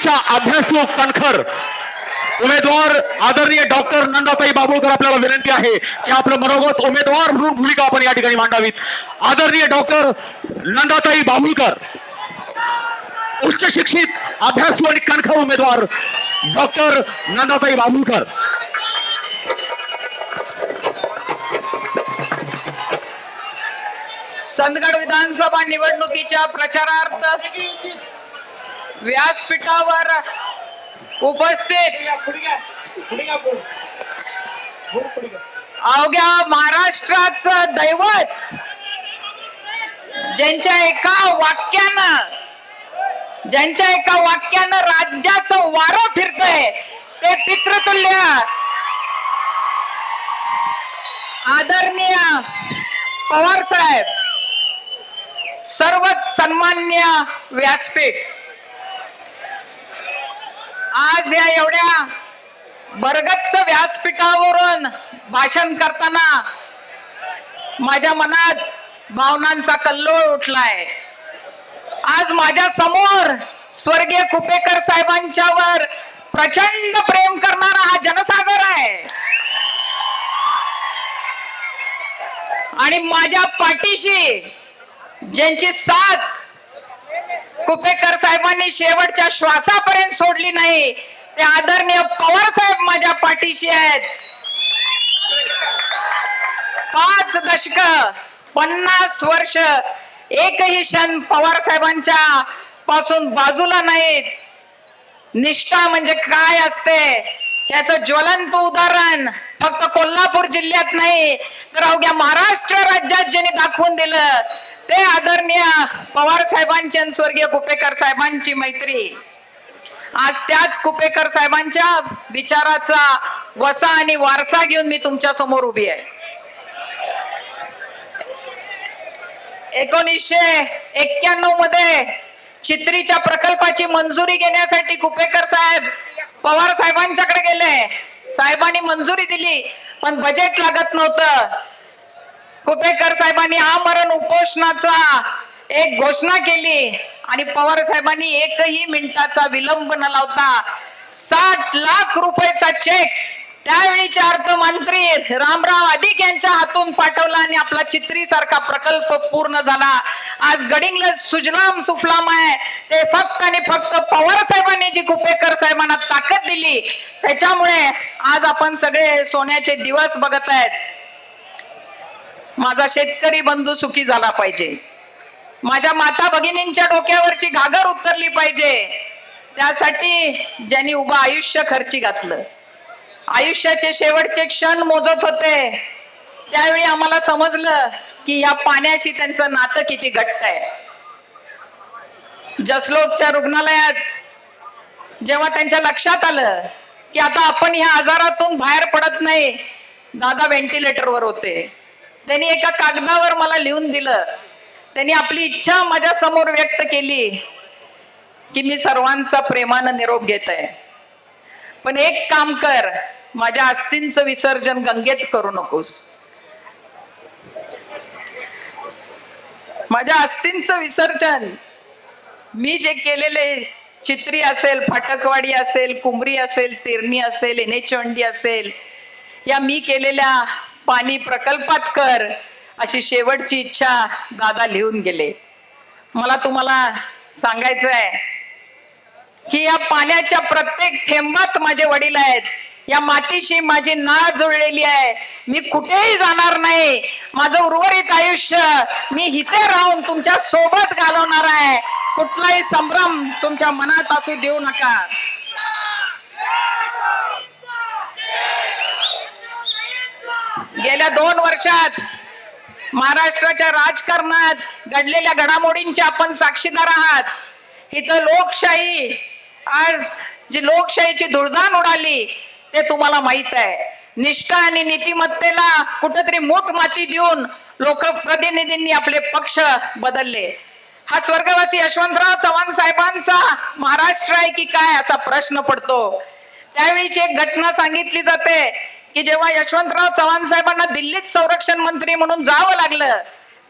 निवडणुकीच्या अभ्यासू कणखर. उमेदवार आदरणीय डॉक्टर नंदाताई बाबुळकर आपल्याला विनंती आहे की आपलं मनोगत उमेदवार म्हणून भूमिका आपण या ठिकाणी मांडावीत. आदरणीय डॉक्टर नंदाताई बाबुळकर उच्च शिक्षित अभ्यासू आणि कणखर उमेदवार डॉक्टर नंदाताई बाबुळकर चंदगड विधानसभा निवडणुकीच्या प्रचारार्थ व्यासपीठावर उपस्थित अवघ्या महाराष्ट्राचं दैवत ज्यांच्या एका वाक्यानं ज्यांच्या एका वाक्यानं राज्याचं वारं फिरतंय ते पितृतुल्य. आदरणीय पवार साहेब सर्वच सन्मान्य व्यासपीठ. आज या एवढ्या बरगच्च व्यासपीठावरून भाषण करताना माझ्या मनात भावनांचा कल्लोळ उठलाय. आज माझ्यासमोर स्वर्गीय कुपेकर साहेबांच्यावर प्रचंड प्रेम करणारा हा जनसागर आहे. आणि माझ्या पाठीशी ज्यांची साथ कुपेकर साहेबांनी शेवटच्या श्वासापर्यंत सोडली नाही. ते आदरणीय पवार साहेब माझ्या पाठीशी आहेत. पाच दशक पन्नास वर्ष एकही क्षण पवार साहेबांच्या पासून बाजूला नाहीत. निष्ठा म्हणजे काय असते? त्याच ज्वलंत उदाहरण फक्त कोल्हापूर जिल्ह्यात नाही तर अवघ्या महाराष्ट्र राज्यात ज्यांनी दाखवून दिलं ते आदरणीय पवार साहेबांची आणि स्वर्गीय कुपेकर साहेबांची मैत्री. आज त्याच कुपेकर साहेबांच्या विचाराचा वसा आणि वारसा घेऊन मी तुमच्यासमोर उभी आहे. एकोणीसशे एक्क्याण्णवमध्ये चित्रीच्या प्रकल्पाची मंजुरी घेण्यासाठी कुपेकर साहेब पवार साहेबांच्याकडे गेले. साहेबांनी मंजुरी दिली पण बजेट लागत नव्हतं. कुपेकर साहेबांनी आमरण उपोषणाचा एक घोषणा केली आणि पवार साहेबांनी एकही मिनिटाचा विलंब न लावता साठ लाख रुपयाचा चेक त्यावेळीचे अर्थमंत्री रामराव अधिक यांच्या हातून पाठवला आणि आपला चित्री सारखा प्रकल्प पूर्ण झाला. आज गडिंगला सुजलाम सुफलाम आहे. ते फक्त आणि फक्त पवार साहेबांनी जी कुपेकर साहेबांना ताकद दिली त्याच्यामुळे आज आपण सगळे सोन्याचे दिवस बघत आहेत. माझा शेतकरी बंधू सुखी झाला पाहिजे. माझ्या माता भगिनींच्या डोक्यावरची घागर उतरली पाहिजे. त्यासाठी ज्यांनी उभं आयुष्य खर्ची घातलं. आयुष्याचे शेवटचे क्षण मोजत होते. त्यावेळी आम्हाला समजलं की या पाण्याशी त्यांचं नातं किती घट्ट आहे. जसलोकच्या रुग्णालयात जेव्हा त्यांच्या लक्षात आलं की आता आपण ह्या आजारातून बाहेर पडत नाही दादा व्हेंटिलेटरवर होते. त्यांनी एका कागदावर मला लिहून दिलं. त्यांनी आपली इच्छा माझ्यासमोर व्यक्त केली की मी सर्वांचा प्रेमानं निरोप घेत आहे पण एक काम कर माझ्या अस्थींचं विसर्जन गंगेत करू नकोस. माझ्या अस्थींचं विसर्जन मी जे केलेले चित्री असेल फाटकवाडी असेल कुंभरी असेल तिरणी असेल एनेचवंडी असेल या मी केलेल्या पाणी प्रकल्पात कर अशी शेवटची इच्छा दादा लिहून गेले. मला तुम्हाला सांगायचं आहे की या पाण्याच्या प्रत्येक थेंबात माझे वडील आहेत. या मातीशी माझी नाळ जुळलेली आहे. मी कुठेही जाणार नाही. माझं उर्वरित आयुष्य मी इथे राहून तुमच्यासोबत घालवणार आहे. कुठलाही संभ्रम तुमच्या मनात असू देऊ नका. गेल्या दोन वर्षात महाराष्ट्राच्या राजकारणात घडलेल्या घडामोडींचे आपण साक्षीदार आहात. इथं लोकशाही आज जी लोकशाहीची धुळधाण उडाली ते तुम्हाला माहीत आहे. निष्ठा आणि नीतिमत्तेला कुठेतरी मोठ माती देऊन लोकप्रतिनिधींनी आपले पक्ष बदलले. हा स्वर्गवासी यशवंतराव चव्हाण साहेबांचा महाराष्ट्र आहे की काय असा प्रश्न पडतो. त्यावेळीची एक घटना सांगितली जाते. की जेव्हा यशवंतराव चव्हाण साहेबांना दिल्लीत संरक्षण मंत्री म्हणून जावं लागलं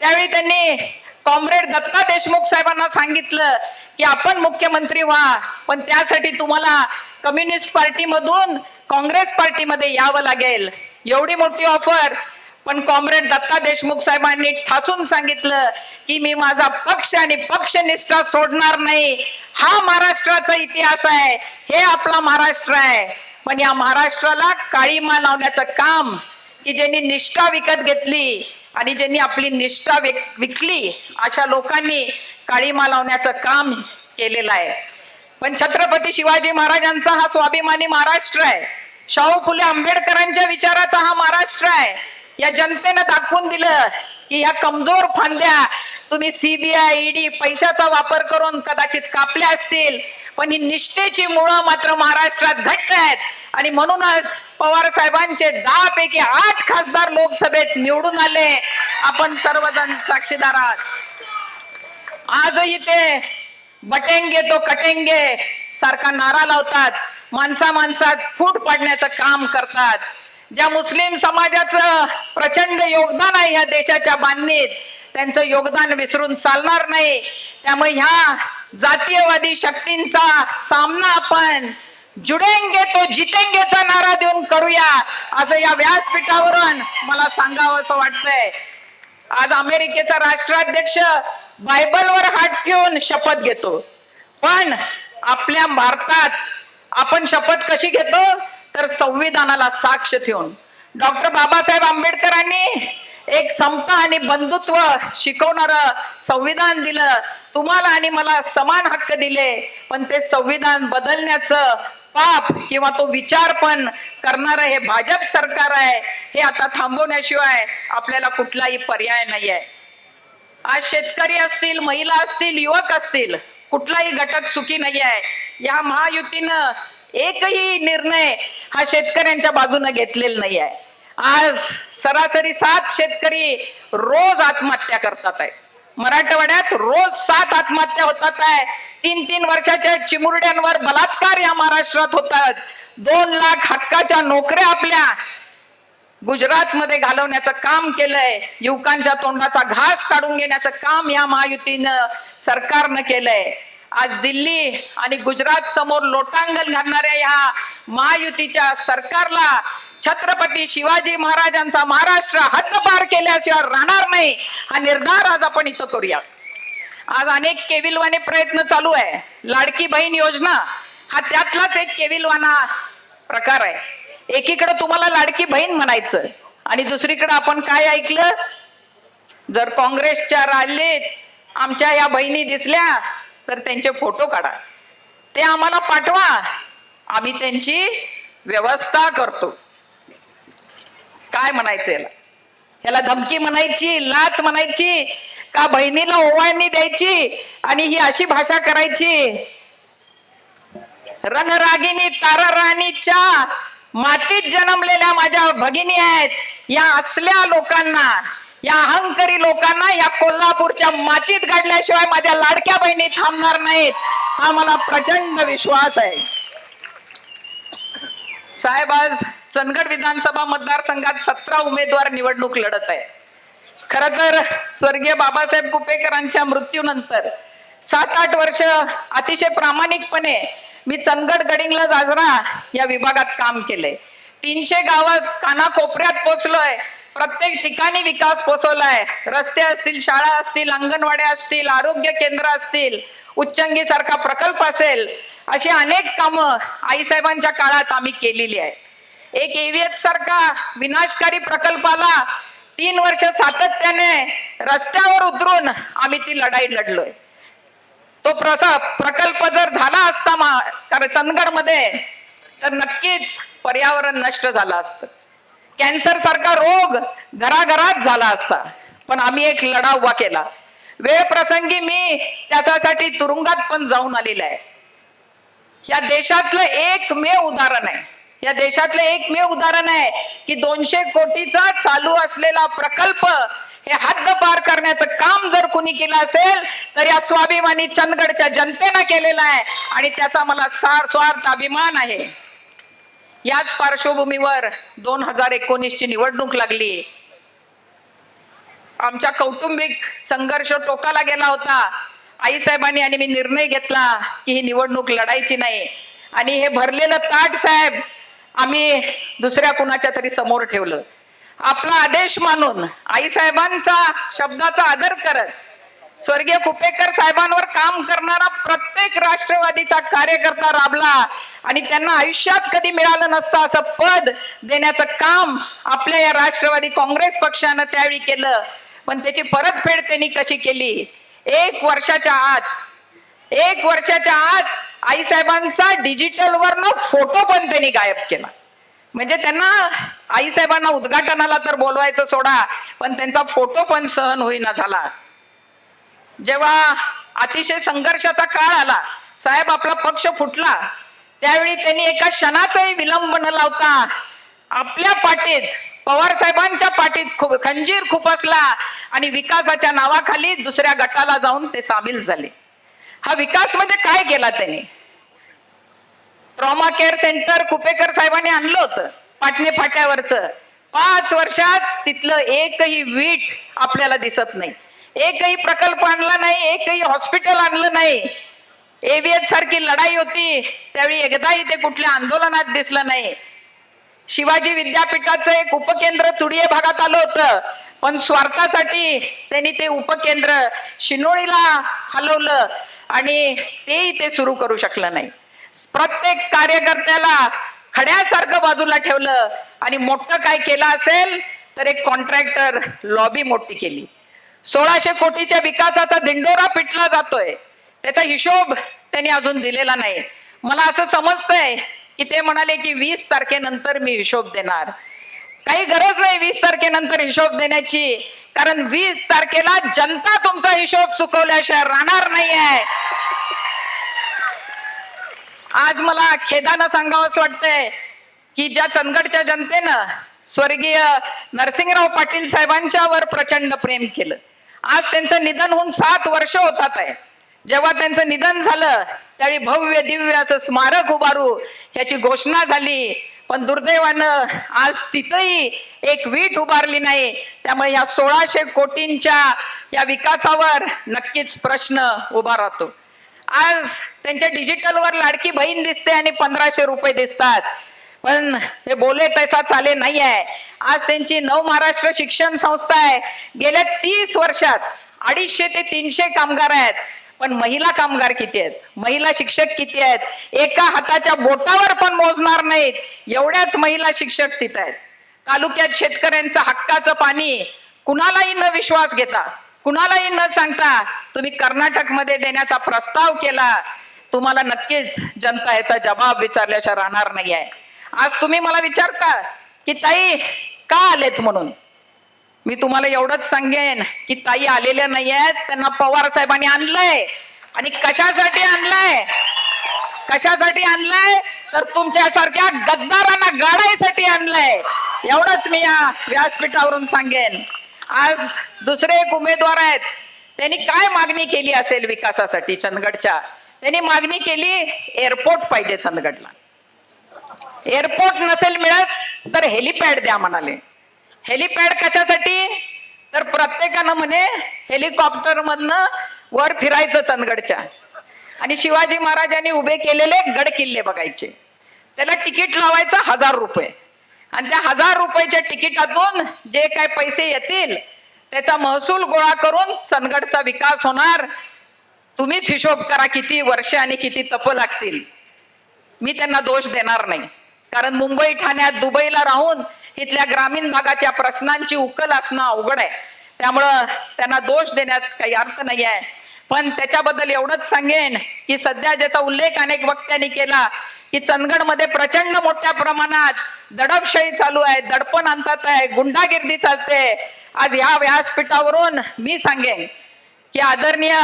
त्यावेळी त्यांनी कॉम्रेड दत्ता देशमुख साहेबांना सांगितलं की आपण मुख्यमंत्री व्हा पण त्यासाठी तुम्हाला कम्युनिस्ट पार्टीमधून काँग्रेस पार्टीमध्ये यावं लागेल. एवढी मोठी ऑफर पण कॉम्रेड दत्ता देशमुख साहेबांनी ठासून सांगितलं की मी माझा पक्ष आणि पक्षनिष्ठा सोडणार नाही. हा महाराष्ट्राचा इतिहास आहे. हे आपला महाराष्ट्र आहे. पण या महाराष्ट्राला काळीमा लावण्याचं काम की ज्यांनी निष्ठा विकत घेतली आणि ज्यांनी आपली निष्ठा विक- विकली अशा लोकांनी काळीमा लावण्याचं काम केलेलं आहे. पण छत्रपती शिवाजी महाराजांचा हा स्वाभिमानी महाराष्ट्र आहे. शाहू फुले आंबेडकरांच्या विचाराचा हा महाराष्ट्र आहे. या जनतेनं दाखवून दिलं की ह्या कमजोर फांद्या तुम्ही सीबीआय ईडी पैशाचा वापर करून कदाचित कापल्या असतील पण ही निष्ठेची मुळं मात्र महाराष्ट्रात घट्ट आहेत. आणि म्हणूनच पवार साहेबांचे दहा पैकी आठ खासदार लोकसभेत निवडून आले. आपण सर्वजण साक्षीदार आहात. आजही ते बटेंगे तो कटेंगे सारखा नारा लावतात. माणसा माणसात फूट पाडण्याचं काम करतात. ज्या मुस्लिम समाजाचं प्रचंड योगदान आहे ह्या देशाच्या बांधणीत त्यांचं योगदान विसरून चालणार नाही. त्यामुळे ह्या जातीयवादी शक्तींचा सामना आपण जुडेंगे तो जितेंगेचा नारा देऊन करूया. असं या व्यासपीठावरून मला सांगावं असं वाटतंय. आज अमेरिकेचा राष्ट्राध्यक्ष बायबलवर हात ठेवून शपथ घेतो. पण आपल्या भारतात आपण शपथ कशी घेतो? तर संविधानाला साक्ष ठेवून. डॉक्टर बाबासाहेब आंबेडकरांनी एक समता आणि बंधुत्व शिकवणार संविधान दिलं. तुम्हाला आणि मला समान हक्क दिले. पण ते संविधान बदलण्याचं पाप किंवा तो विचार पण करणारं हे भाजप सरकार आहे हे आता थांबवण्याशिवाय आपल्याला कुठलाही पर्याय नाही आहे आज शेतकरी असतील महिला असतील युवक असतील कुठलाही घटक सुखी नाही आहे या महायुतीनं एकही निर्णय हा शेतकऱ्यांच्या बाजूने घेतलेला नाही आहे आज सरासरी सात शेतकरी रोज आत्महत्या करतात आहे. मराठवाड्यात रोज सात आत्महत्या होतात आहे. तीन तीन वर्षाच्या चिमुरड्यांवर बलात्कार या महाराष्ट्रात होतात. दोन लाख हक्काच्या नोकऱ्या आपल्या गुजरातमध्ये घालवण्याचं काम केलंय. युवकांच्या तोंडाचा घास काढून घेण्याचं काम या महायुतीनं सरकारनं केलंय. आज दिल्ली आणि गुजरात समोर लोटांगण घालणाऱ्या या महायुतीच्या सरकारला छत्रपती शिवाजी महाराजांचा महाराष्ट्र हद्दपार केल्याशिवाय राहणार नाही. हा निर्धार आज आपण इथं करूया. आज अनेक केविलवाने प्रयत्न चालू आहे. लाडकी बहीण योजना हा त्यातलाच एक केविलवाना प्रकार आहे. एकीकडे तुम्हाला लाडकी बहीण म्हणायचं आणि दुसरीकडे आपण काय ऐकलं? जर काँग्रेसच्या राल्लीत आमच्या या बहिणी दिसल्या तर त्यांचे फोटो काढा. ते आम्हाला पाठवा. आम्ही त्यांची व्यवस्था करतो. काय म्हणायचं याला? याला धमकी म्हणायची लाच म्हणायची का बहिणीला ओवाळणी द्यायची आणि ही अशी भाषा करायची? रणरागिनी तारा राणीच्या मातीत जन्मलेल्या माझ्या भगिनी आहेत. या असल्या लोकांना या अहंकारी लोकांना या कोल्हापूरच्या मातीत गाडल्याशिवाय माझ्या लाडक्या बहिणी थांबणार नाहीत. हा मला प्रचंड विश्वास आहे. साहेब आज चंदगड विधानसभा मतदारसंघात सतरा उमेदवार निवडणूक लढत आहे. खर तर स्वर्गीय बाबासाहेब कुपेकरांच्या मृत्यूनंतर सात आठ वर्ष अतिशय प्रामाणिकपणे मी चंदगड गडिंगला जाजरा या विभागात काम केलंय. तीनशे गावात कानाकोपऱ्यात पोचलोय. प्रत्येक ठिकाणी विकास पोचवलाय. रस्ते असतील शाळा असतील अंगणवाड्या असतील आरोग्य केंद्र असतील उच्चंगी सारखा प्रकल्प असेल अशी अनेक कामं आईसाहेबांच्या काळात आम्ही केलेली आहेत. एक एव्हीएच सारखा विनाशकारी प्रकल्पाला तीन वर्ष सातत्याने रस्त्यावर उतरून आम्ही ती लढाई लढलोय. तो प्रसा प्रकल्प जर झाला असता मा- तर चंदगडमध्ये तर नक्कीच पर्यावरण नष्ट झालं असतं. कॅन्सर सारखा रोग घराघरात झाला असता. पण आम्ही एक लढा उभा केला. वेळ प्रसंगी मी त्याच्यासाठी तुरुंगात पण जाऊन आलेला आहे. या देशातलं एकमेव उदाहरण आहे. या देशातलं एकमेव उदाहरण आहे की दोनशे कोटीचा चालू असलेला प्रकल्प हे हद्द पार करण्याचं काम जर कुणी केलं असेल तर या स्वाभिमानी चंदगडच्या जनतेनं केलेलं आहे आणि त्याचा मला सार स्वार्थ अभिमान आहे. याच पार्श्वभूमीवर दोन हजार एकोणीस ची निवडणूक लागली. आमच्या कौटुंबिक संघर्ष टोकाला गेला होता. आईसाहेबांनी आणि मी निर्णय घेतला की ही निवडणूक लढायची नाही. आणि हे भरलेलं ताट साहेब आम्ही दुसऱ्या कुणाच्या तरी समोर ठेवलं. आपला आदेश मानून आईसाहेबांचा शब्दाचा आदर करत स्वर्गीय कुपेकर साहेबांवर काम करणारा प्रत्येक राष्ट्रवादीचा कार्यकर्ता राबला आणि त्यांना आयुष्यात कधी मिळालं नसतं असं पद देण्याचं काम आपल्या या राष्ट्रवादी काँग्रेस पक्षानं त्यावेळी केलं. पण त्याची परतफेड त्यांनी कशी केली? एक वर्षाच्या आत एक वर्षाच्या आत आईसाहेबांचा डिजिटल वरनं फोटो पण त्यांनी गायब केला. म्हणजे त्यांना आईसाहेबांना उद्घाटनाला तर बोलवायचं सोडा पण त्यांचा फोटो पण सहन होईना झाला. जेव्हा अतिशय संघर्षाचा काळ आला साहेब आपला पक्ष फुटला त्यावेळी त्यांनी एका क्षणाचाही विलंब न लावता आपल्या पाठीत पवार साहेबांच्या पाठीत खूप खंजीर खुपसला आणि विकासाच्या नावाखाली दुसऱ्या गटाला जाऊन ते सामील झाले. हा विकास म्हणजे काय केला त्यांनी? ट्रॉमा केअर सेंटर कुपेकर साहेबांनी आणलं होतं पाटणे फाट्यावरचं. पाच वर्षात तिथलं एकही वीट आपल्याला दिसत नाही. एकही प्रकल्प आणला नाही एकही हॉस्पिटल आणलं नाही. एव्हीएच सारखी लढाई होती त्यावेळी एकदाही ते कुठल्या आंदोलनात दिसलं नाही. शिवाजी विद्यापीठाचं एक उपकेंद्र तुडिये भागात आलं होतं पण स्वार्थासाठी त्यांनी ते उपकेंद्र शिनोळीला हलवलं. आणि तेही ते सुरू करू शकलं नाही. प्रत्येक कार्यकर्त्याला खड्यासारखं बाजूला ठेवलं आणि मोठं काय केलं असेल तर एक कॉन्ट्रॅक्टर लॉबी मोठी केली. सोळाशे कोटीच्या विकासाचा दिंडोरा पिटला जातोय. त्याचा हिशोब त्यांनी अजून दिलेला नाही. मला असं समजतंय की ते म्हणाले की वीस तारखेनंतर मी हिशोब देणार. काही गरज नाही वीस तारखेनंतर हिशोब देण्याची. कारण वीस तारखेला जनता तुमचा हिशोब चुकवल्याशिवाय राहणार नाहीये. आज मला खेदानं सांगावंच वाटतंय की ज्या चंदगडच्या जनतेनं स्वर्गीय नरसिंहराव पाटील साहेबांच्यावर प्रचंड प्रेम केलं. आज त्यांचं निधन होऊन सात वर्ष होतात आहे. जेव्हा त्यांचं निधन झालं त्यावेळी भव्य दिव्य असं स्मारक उभारू ह्याची घोषणा झाली. पण दुर्दैवानं आज तिथंही एक वीट उभारली नाही. त्यामुळे या सोळाशे कोटींच्या या विकासावर नक्कीच प्रश्न उभा राहतो. आज त्यांच्या डिजिटलवर लाडकी बहीण दिसते आणि पंधराशे रुपये दिसतात. पण हे बोले तैसा चाले नाही आहे आज त्यांची नव महाराष्ट्र शिक्षण संस्था आहे. गेल्या तीस वर्षात अडीचशे ते तीनशे कामगार आहेत. पण महिला कामगार किती आहेत? महिला शिक्षक किती आहेत? एका हाताच्या बोटावर पण मोजणार नाहीत. एवढ्याच महिला शिक्षक तिथं आहेत. तालुक्यात शेतकऱ्यांचं हक्काचं पाणी कुणालाही न विश्वास घेता कुणालाही न सांगता तुम्ही कर्नाटकमध्ये देण्याचा प्रस्ताव केला तुम्हाला नक्कीच जनता याचा जबाब विचारल्याशिवाय राहणार नाही आहे आज तुम्ही मला विचारता की ताई का आलेत म्हणून? मी तुम्हाला एवढंच सांगेन की ताई आलेल्या नाही आहेत त्यांना पवार साहेबांनी आणलंय. आणि कशासाठी आणलंय? कशासाठी आणलंय? तर तुमच्यासारख्या गद्दारांना गाडायसाठी आणलंय. एवढंच मी या व्यासपीठावरून सांगेन. आज दुसरे एक उमेदवार आहेत. त्यांनी काय मागणी केली असेल विकासासाठी चंदगडच्या? त्यांनी मागणी केली एअरपोर्ट पाहिजे चंदगडला. एअरपोर्ट नसेल मिळत तर हेलिपॅड द्या म्हणाले. हेलिपॅड कशासाठी? तर प्रत्येकानं म्हणे हेलिकॉप्टर मधनं वर फिरायचं चंदगडच्या. आणि शिवाजी महाराजांनी उभे केलेले गड किल्ले बघायचे. त्याला तिकीट लावायचं हजार रुपये. आणि त्या हजार रुपयाच्या तिकिटातून जे काय पैसे येतील त्याचा महसूल गोळा करून सनगडचा विकास होणार. तुम्हीच हिशोब करा किती वर्ष आणि किती तप लागतील. मी त्यांना दोष देणार नाही. कारण मुंबई ठाण्यात दुबईला राहून इथल्या ग्रामीण भागाच्या प्रश्नांची उकल असणं अवघड आहे. त्यामुळं त्यांना दोष देण्यात काही अर्थ नाही आहे. पण त्याच्याबद्दल एवढंच सांगेन की सध्या ज्याचा उल्लेख अनेक वक्त्यांनी केला की चंदगडमध्ये प्रचंड मोठ्या प्रमाणात दडपशाही चालू आहे दडपण आणतात आहे गुंडागिर्दी चालते. आज या व्यासपीठावरून मी सांगेन की आदरणीय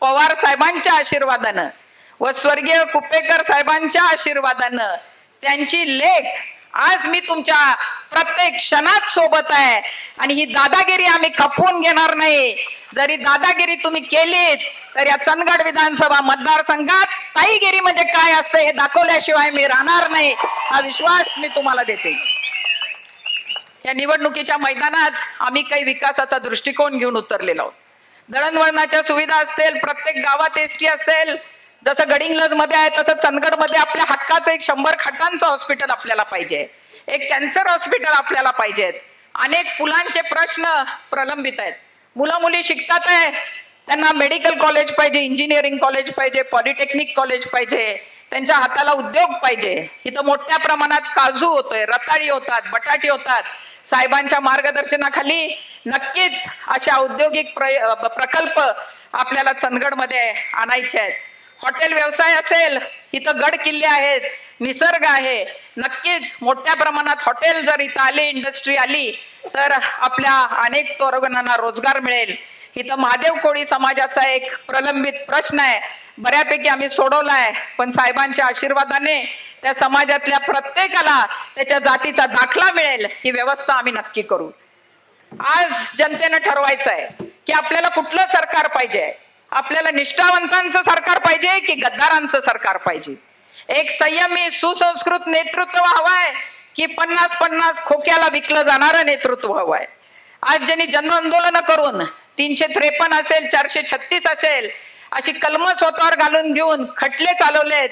पवार साहेबांच्या आशीर्वादानं व स्वर्गीय कुपेकर साहेबांच्या आशीर्वादानं त्यांची लेख आज मी तुमच्या प्रत्येक क्षणात सोबत आहे. आणि ही दादागिरी आम्ही खपवून घेणार नाही. जरी दादागिरी तुम्ही केलीत तर या चंदगड विधानसभा मतदारसंघात ताईगिरी म्हणजे काय असतं हे दाखवल्याशिवाय मी राहणार नाही. हा विश्वास मी तुम्हाला देते. या निवडणुकीच्या मैदानात आम्ही काही विकासाचा दृष्टिकोन घेऊन उतरलेलो आहोत. दळणवळणाच्या सुविधा असतील प्रत्येक गावात एसटी असेल जसं गडिंग्लजमध्ये आहे तसं चंदगडमध्ये आपल्या हक्काचं एक शंभर खटांचं हॉस्पिटल आपल्याला पाहिजे. एक कॅन्सर हॉस्पिटल आपल्याला पाहिजेत अनेक पुलांचे प्रश्न प्रलंबित आहेत. मुलं मुली शिकतात आहे. त्यांना मेडिकल कॉलेज पाहिजे इंजिनिअरिंग कॉलेज पाहिजे पॉलिटेक्निक कॉलेज पाहिजे. त्यांच्या हाताला उद्योग पाहिजे. इथं मोठ्या प्रमाणात काजू होतोय रताळी होतात बटाटी होतात. साहेबांच्या मार्गदर्शनाखाली नक्कीच अशा औद्योगिक प्र- प्रकल्प आपल्याला चंदगडमध्ये आणायचे आहेत. हॉटेल व्यवसाय असेल इथं गड किल्ले आहेत निसर्ग आहे. नक्कीच मोठ्या प्रमाणात हॉटेल जर इथं आले इंडस्ट्री आली तर आपल्या अनेक तरुणांना रोजगार मिळेल. इथं महादेव कोळी समाजाचा एक प्रलंबित प्रश्न आहे. बऱ्यापैकी आम्ही सोडवलाय पण साहेबांच्या आशीर्वादाने त्या समाजातल्या प्रत्येकाला त्याच्या जातीचा दाखला मिळेल ही व्यवस्था आम्ही नक्की करू. आज जनतेनं ठरवायचं आहे की आपल्याला कुठलं सरकार पाहिजे? आपल्याला निष्ठावंतांचं सरकार पाहिजे की गद्दारांचं सरकार पाहिजे? एक संयमी सुसंस्कृत नेतृत्व हवंय की पन्नास पन्नास खोक्याला विकलं जाणारं नेतृत्व हवंय आज ज्यांनी जन आंदोलन करून तीनशे त्रेपन्न असेल चारशे छत्तीस असेल अशी कलम स्वतःवर घालून घेऊन खटले चालवलेत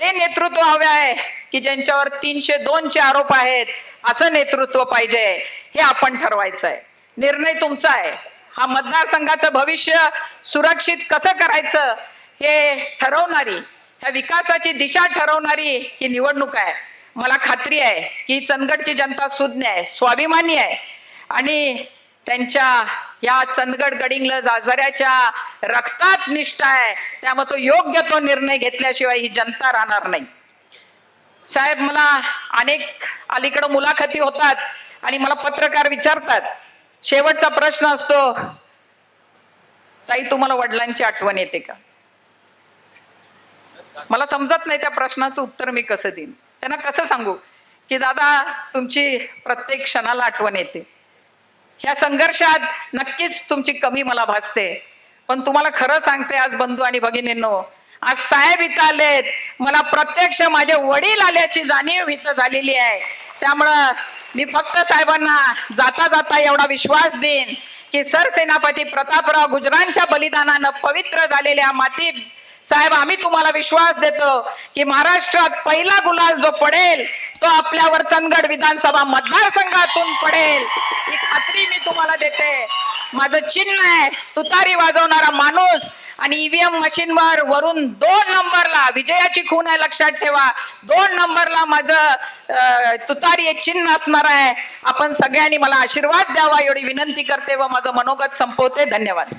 ते नेतृत्व हवे आहे की ज्यांच्यावर तीनशे दोनचे आरोप आहेत असं नेतृत्व पाहिजे हे आपण ठरवायचं आहे. निर्णय तुमचा आहे. हा मतदारसंघाचं भविष्य सुरक्षित कसं करायचं हे ठरवणारी ह्या विकासाची दिशा ठरवणारी ही निवडणूक आहे. मला खात्री आहे की चंदगडची जनता सुज्ञ आहे स्वाभिमानी आहे. आणि त्यांच्या या चंदगड गडिंग्लज आजाऱ्याच्या रक्तात निष्ठा आहे. त्यामुळे तो योग्य तो निर्णय घेतल्याशिवाय ही जनता राहणार नाही. साहेब मला अनेक अलीकडं मुलाखती होतात आणि मला पत्रकार विचारतात. शेवटचा प्रश्न असतो. ताई तुम्हाला वडिलांची आठवण येते का? मला समजत नाही त्या प्रश्नाचं उत्तर मी कसं देईन. त्यांना कसं सांगू? की दादा तुमची प्रत्येक क्षणाला आठवण येते. ह्या संघर्षात नक्कीच तुमची कमी मला भासते. पण तुम्हाला खरं सांगते आज बंधू आणि भगिनींनो आज साहेब इथं आलेत. मला प्रत्यक्ष माझे वडील आल्याची जाणीव इथं झालेली आहे. त्यामुळं मी फक्त साहेबांना जाता जाता एवढा विश्वास देईन की सरसेनापती प्रतापराव गुजरांच्या बलिदानानं पवित्र झालेल्या मातीत साहेब आम्ही तुम्हाला विश्वास देतो की महाराष्ट्रात पहिला गुलाल जो पडेल तो आपल्यावर चंदगड विधानसभा मतदारसंघातून पडेल. ही खात्री मी तुम्हाला देते. माझं चिन्ह आहे. तुतारी वाजवणारा माणूस आणि ईव्हीएम मशीनवर वरून दोन नंबरला विजयाची खून आहे लक्षात ठेवा. दोन नंबरला माझं तुतारी एक चिन्ह असणार आहे. आपण सगळ्यांनी मला आशीर्वाद द्यावा एवढी विनंती करते व माझं मनोगत संपवते. धन्यवाद.